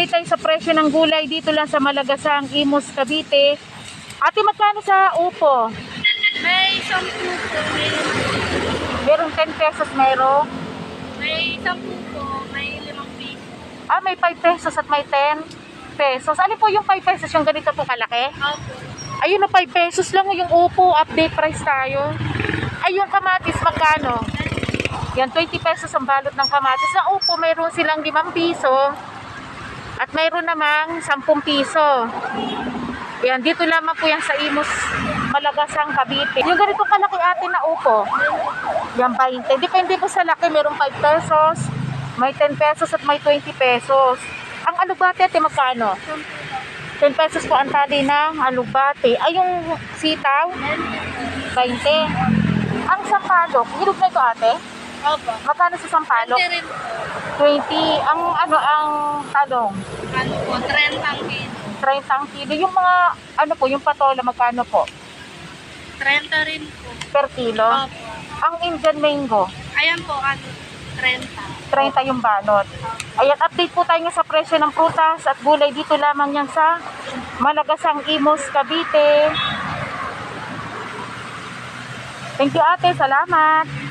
update tayo sa presyo ng gulay dito lang sa Malagasang, Imus, Cavite. Ate, magkano sa upo? May sampu po, may, Merong 10 pesos, merong. may sampu po, may limang piso. Ah, may 5 pesos at may 10 pesos. Ano po yung 5 pesos? Yung ganito po kalaki? Opo. Ayun na 5 pesos lang yung upo. Update price tayo. Ay, yung kamatis, magkano? Yan, 20 pesos ang balot ng kamatis. Sa upo, mayroon silang 5 piso. At mayroon namang 10 piso. Yan, dito lamang po yan sa Imus, Malagasang, Cavite. Yung ganito kalaki ate na upo. Yan, 20. Depende po sa laki. Mayroong 5 pesos, may 10 pesos at may 20 pesos. Ang alubate ate, magkano? 10 pesos po ang tali ng alubate. Ay, yung sitaw, 20. Ang sampalok, hirap na ito ate? Opo. Magkano sa sampalok? Hindi rin, 20. Ang ano, ang talong, ano po, 30 ang kilo. 30 ang kilo. Yung mga, ano po, yung patola, magkano po? 30 rin po. Per kilo? Opo. Ang Indian mango, Ayan po, ano, 30. 30 yung balot. Ayan, update po tayo sa presyo ng prutas at gulay dito lamang yan sa Malagasang Imus, Cavite. Thank you ate, salamat.